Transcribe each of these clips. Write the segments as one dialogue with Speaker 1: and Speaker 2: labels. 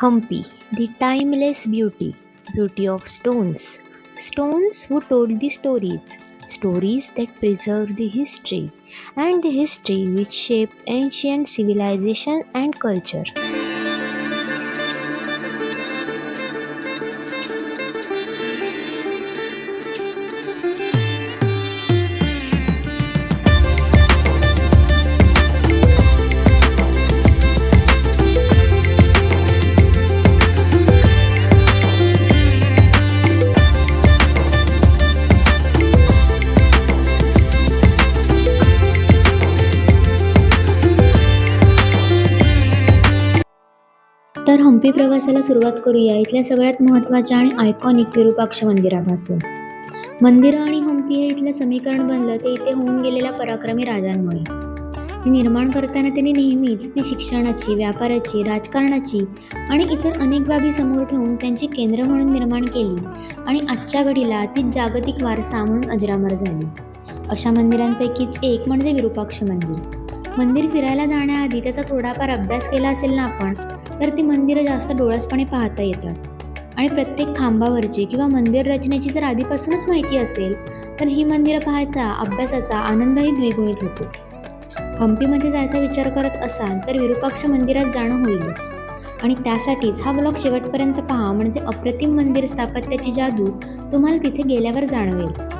Speaker 1: Humpy, the timeless beauty, beauty of stones. Stones who told the stories, stories that preserve the history, and the history which shaped ancient civilization and culture. आपल्या प्रवासाला सुरुवात करूया इथल्या सगळ्यात महत्त्वाच्या आणि iconic Virupaksha मंदिरापासून. मंदिरं आणि हम्पी हे इथलं समीकरण बनलं ते इथे होऊन गेलेल्या पराक्रमी राजांमुळे. ती निर्माण करताना त्यांनी नेहमीच ती शिक्षणाची व्यापाराची राजकारणाची आणि इतर अनेक बाबी समोर ठेवून त्यांची केंद्र म्हणून निर्माण केली आणि आजच्या घडीला ती जागतिक वारसा म्हणून अजरामर झाली. अशा मंदिरांपैकीच एक म्हणजे विरूपाक्ष मंदिर. मंदिर फिरायला जाण्याआधी त्याचा थोडाफार अभ्यास केला असेल ना आपण तर ती मंदिरं जास्त डोळसपणे पाहता येतात. आणि प्रत्येक खांबावरची किंवा मंदिर रचनेची जर आधीपासूनच माहिती असेल तर ही मंदिरं पाहायचा अभ्यासाचा आनंदही द्विगुणित होतो. हम्पीमध्ये जायचा विचार करत असाल तर विरूपाक्ष मंदिरात जाणं होईलच. आणि त्यासाठीच हा ब्लॉग शेवटपर्यंत पहा म्हणजे अप्रतिम मंदिर स्थापत्याची जादू तुम्हाला तिथे गेल्यावर जाणवेल.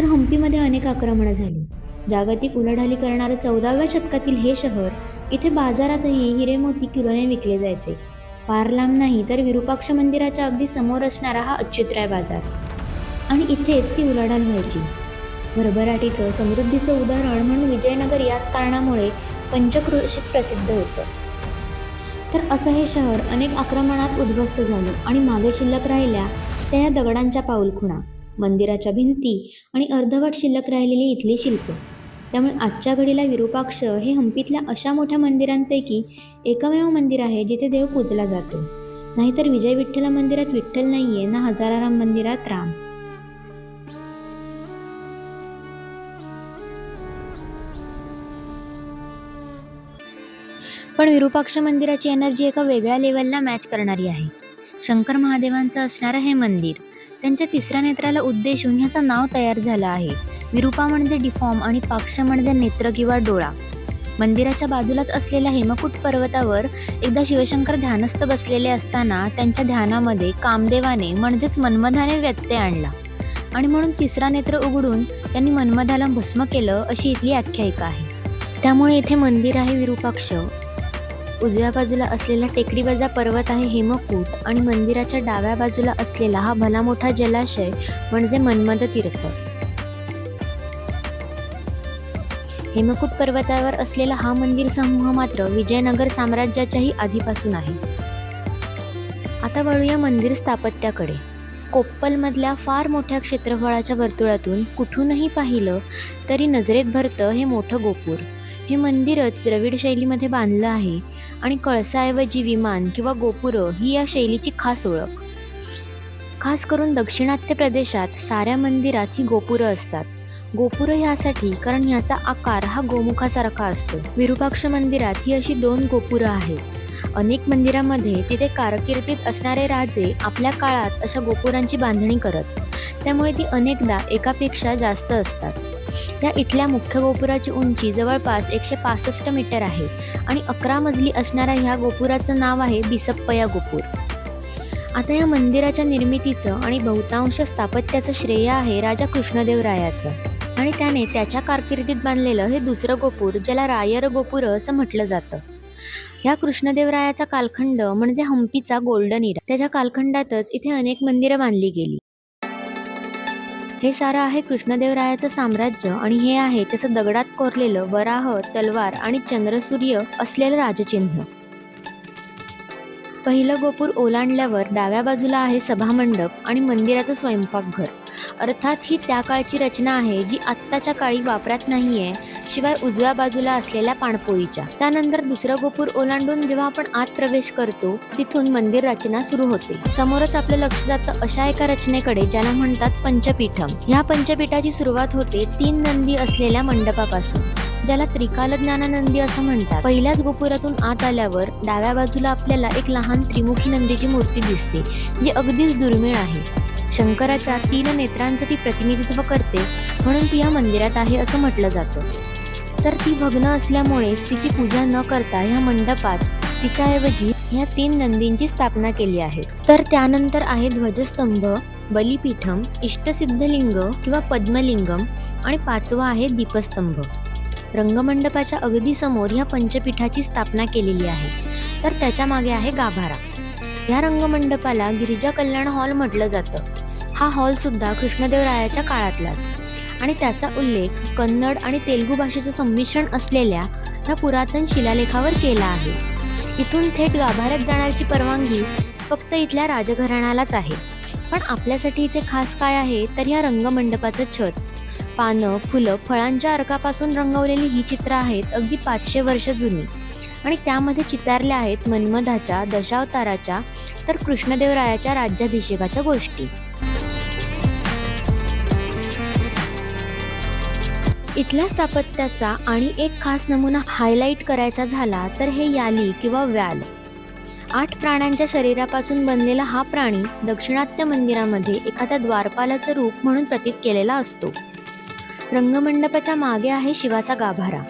Speaker 1: तर हम्पीमध्ये अनेक आक्रमणं झाली. जागतिक उलाढाली करणारं चौदाव्या शतकातील हे शहर इथे बाजारातही हिरे मोती किलोने विकले जायचे. फार लांब नाही तर विरूपाक्ष मंदिराच्या अगदी समोर असणारा हा अच्युतराय बाजार. आणि इथेच ती उलाढाल व्हायची. भरभराटीचं समृद्धीचं उदाहरण म्हणून विजयनगर याच कारणामुळे पंचक्रोशीत प्रसिद्ध होतं. तर असं हे शहर अनेक आक्रमणात उद्ध्वस्त झालं आणि मागे शिल्लक राहिल्या त्या या दगडांच्या पाऊलखुणा. मंदिराच्या भिंती आणि अर्धवट शिल्लक राहिलेली इथली शिल्प. त्यामुळे आजच्या घडीला विरूपाक्ष हे हम्पीतल्या अशा मोठ्या मंदिरांपैकी एकमेव मंदिर आहे जिथे देव पूजला जातो. नाहीतर विजय विठ्ठला मंदिरात विठ्ठल नाहीये ना हजाराराम मंदिरात राम. पण विरूपाक्ष मंदिराची एनर्जी एका वेगळ्या लेवलला मॅच करणारी आहे. शंकर महादेवांचं असणारं हे मंदिर. त्यांच्या तिसऱ्या नेत्राला उद्देशून ह्याचं नाव तयार झालं आहे. विरूपा म्हणजे डिफॉर्म आणि पाक्ष म्हणजे नेत्र किंवा डोळा. मंदिराच्या बाजूलाच असलेल्या हेमकूट पर्वतावर एकदा शिवशंकर ध्यानस्थ बसलेले असताना त्यांच्या ध्यानामध्ये कामदेवाने म्हणजेच मन्मधाने व्यत्यय आणला. आणि म्हणून तिसरा नेत्र उघडून त्यांनी मन्मधाला भस्म केलं अशी इथली आख्यायिका आहे. त्यामुळे इथे मंदिर आहे विरूपाक्ष. उजव्या बाजूला असलेला टेकडीबाजा पर्वत आहे हेमकूट आणि मंदिराच्या डाव्या बाजूला असलेला हा भला मोठा जलाशय म्हणजे मन्मद तीर्थ. हेमकूट पर्वतावर असलेला हा मंदिर समूह मात्र विजयनगर साम्राज्याच्याही आधीपासून आहे. आता वळूया मंदिर स्थापत्याकडे. कोप्पलमधल्या फार मोठ्या क्षेत्रफळाच्या वर्तुळातून कुठूनही पाहिलं तरी नजरेत भरतं हे मोठं गोपूर. हे मंदिरच द्रविड शैलीमध्ये बांधलं आहे. आणि कळसाऐवजी विमान किंवा गोपुरं ही या शैलीची खास ओळख. खास करून दक्षिणात्य प्रदेशात साऱ्या मंदिरात ही गोपुरं असतात. गोपुरं ह्यासाठी कारण ह्याचा आकार हा गोमुखासारखा असतो. विरूपाक्ष मंदिरात ही अशी दोन गोपुरं आहेत. अनेक मंदिरामध्ये तिथे कारकिर्दीत असणारे राजे आपल्या काळात अशा गोपुरांची बांधणी करत त्यामुळे ती अनेकदा एकापेक्षा जास्त असतात. या इथल्या मुख्य गोपुराची उंची जवळपास एकशे पासष्ट मीटर आहे आणि अकरा मजली असणाऱ्या ह्या गोपुराचं नाव आहे बिसप्पया गोपूर. आता या मंदिराच्या निर्मितीचं आणि बहुतांश स्थापत्याचं श्रेय आहे राजा कृष्णदेवरायाचं. आणि त्याने त्याच्या कारकिर्दीत बांधलेलं हे दुसरं गोपूर ज्याला रायर गोपूर असं म्हटलं जातं. ह्या कृष्णदेवरायाचा कालखंड म्हणजे हम्पीचा गोल्डन इरा. त्याच्या कालखंडातच इथे अनेक मंदिरं बांधली गेली. हे सारं आहे कृष्णदेवरायाचं साम्राज्य आणि हे आहे त्याचं दगडात कोरलेलं वराह तलवार आणि चंद्रसूर्य असलेलं राजचिन्ह. पहिलं गोपूर ओलांडल्यावर डाव्या बाजूला आहे सभामंडप आणि मंदिराचं स्वयंपाकघर. अर्थात ही त्या काळची रचना आहे जी आत्ताच्या काळी वापरात नाही आहे शिवाय उजव्या बाजूला असलेल्या पाणपोईच्या. त्यानंतर दुसरं गोपूर ओलांडून जेव्हा आपण आत प्रवेश करतो तिथून मंदिर रचना सुरू होते. समोरच आपलं लक्ष जातं अशा एका रचनेकडे ज्याला म्हणतात पंचपीठम. ह्या पंचपीठाची सुरुवात होते तीन नंदी असलेल्या मंडपापासून ज्याला त्रिकाल ज्ञानानंदी असं म्हणतात. पहिल्याच गोपुरातून आत आल्यावर डाव्या बाजूला आपल्याला एक लहान त्रिमुखी नंदीची मूर्ती दिसते जी अगदीच दुर्मिळ आहे. शंकराच्या तीन नेत्रांचं ती प्रतिनिधित्व करते म्हणून ती या मंदिरात आहे असं म्हटलं जातं. तर ती भग्न असल्यामुळेच तिची पूजा न करता ह्या मंडपात तिच्याऐवजी ह्या तीन नंदींची स्थापना केली आहे. तर त्यानंतर आहे ध्वजस्तंभ बलिपीठम इष्टसिद्धलिंग किंवा पद्मलिंगम आणि पाचवा आहे दीपस्तंभ. रंगमंडपाच्या अगदी समोर ह्या पंचपीठाची स्थापना केलेली आहे. तर त्याच्यामागे आहे गाभारा. ह्या रंगमंडपाला गिरिजा कल्याण हॉल म्हटलं जातं. हा हॉल सुद्धा कृष्णदेवरायाच्या काळातलाच. आणि त्याचा उल्लेख कन्नड आणि तेलुगू भाषेचं संमिश्रण असलेल्या ह्या पुरातन शिलालेखावर केला आहे. इथून थेट गाभाऱ्यात जाण्याची परवानगी फक्त इथल्या राजघराण्यालाच आहे. पण आपल्यासाठी इथे खास काय आहे तर ह्या रंगमंडपाचं छत. पानं फुलं फळांच्या अर्कापासून रंगवलेली ही चित्रं आहेत अगदी पाचशे वर्ष जुनी. आणि त्यामध्ये चितारल्या आहेत मन्मधाच्या दशावताराच्या तर कृष्णदेवरायाच्या राज्याभिषेकाच्या गोष्टी. इथल्या स्थापत्याचा आणि एक खास नमुना हायलाईट करायचा झाला तर हे याली किंवा व्याल. आठ प्राण्यांच्या शरीरापासून बनलेला हा प्राणी दक्षिणात्य मंदिरामध्ये एखाद्या द्वारपालाचं रूप म्हणून प्रतीत केलेला असतो. रंगमंडपाच्या मागे आहे शिवाचा गाभारा.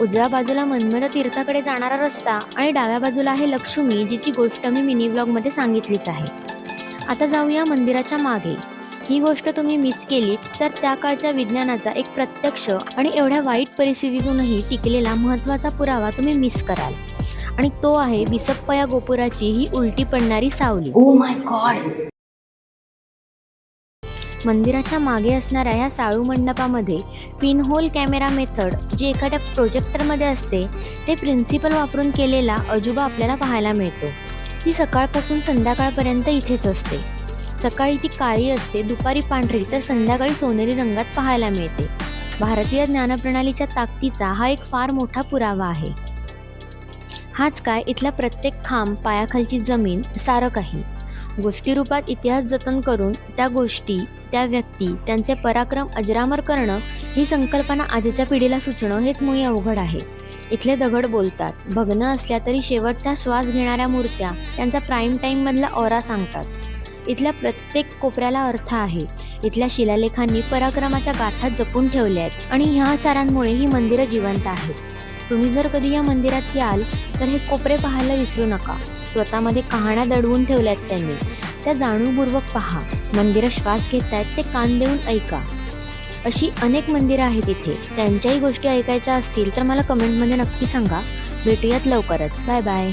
Speaker 1: उजव्या बाजूला मन्मथ तीर्थाकडे जाणारा रस्ता आणि डाव्या बाजूला आहे लक्ष्मी जिची गोष्ट मी मिनी ब्लॉगमध्ये सांगितलीच आहे. आता जाऊया मंदिराच्या मागे. ही गोष्ट तुम्ही मिस केली तर त्या काळच्या विज्ञानाचा एक प्रत्यक्ष आणि एवढ्या वाईट परिस्थितीतूनही टिकलेला महत्त्वाचा पुरावा तुम्ही मिस कराल. आणि तो आहे बिसप्पा या गोपुराची ही उलटी पडणारी सावली.
Speaker 2: ओ माय गॉड
Speaker 1: मंदिराच्या मागे असणाऱ्या ह्या साळू मंडपामध्ये पिनहोल कॅमेरा मेथड जी एखाद्या प्रोजेक्टरमध्ये असते ते प्रिन्सिपल वापरून केलेला अजुबा आपल्याला पाहायला मिळतो. ती सकाळपासून संध्याकाळपर्यंत इथेच असते. सकाळी ती काळी असते दुपारी पांढरी तर संध्याकाळी सोनेरी रंगात पाहायला मिळते. भारतीय ज्ञानप्रणालीच्या ताकदीचा हा एक फार मोठा पुरावा आहे. हाच काय इथला प्रत्येक खांब पायाखालची जमीन सारं काही. गोष्टी रूपात इतिहास जतन करून त्या गोष्टी त्या व्यक्ती त्यांचे पराक्रम अजरामर करणं ही संकल्पना आजच्या पिढीला सुचणं हेच मुळी अवघड आहे. इथले दगड बोलतात भग्न असल्या तरी शेवटचा श्वास घेणाऱ्या मूर्त्या त्यांचा प्राईम टाईममधला ओरा सांगतात. इथल्या प्रत्येक कोपऱ्याला अर्थ आहे. इथल्या शिलालेखांनी पराक्रमाच्या गाथा जपून ठेवल्या आहेत आणि ह्या चारांमुळे ही मंदिरं जिवंत आहेत. तुम्ही जर कधी या मंदिरात याल तर हे कोपरे पाहायला विसरू नका. स्वतःमध्ये कहाण्या दडवून ठेवल्यात त्यांनी. त्या जाणीवपूर्वक पहा. मंदिरं श्वास घेत आहेत ते कान देऊन ऐका. अशी अनेक मंदिरं आहेत इथे. त्यांच्याही गोष्टी ऐकायच्या असतील तर मला कमेंटमध्ये नक्की सांगा. भेटूयात लवकरच. Bye bye.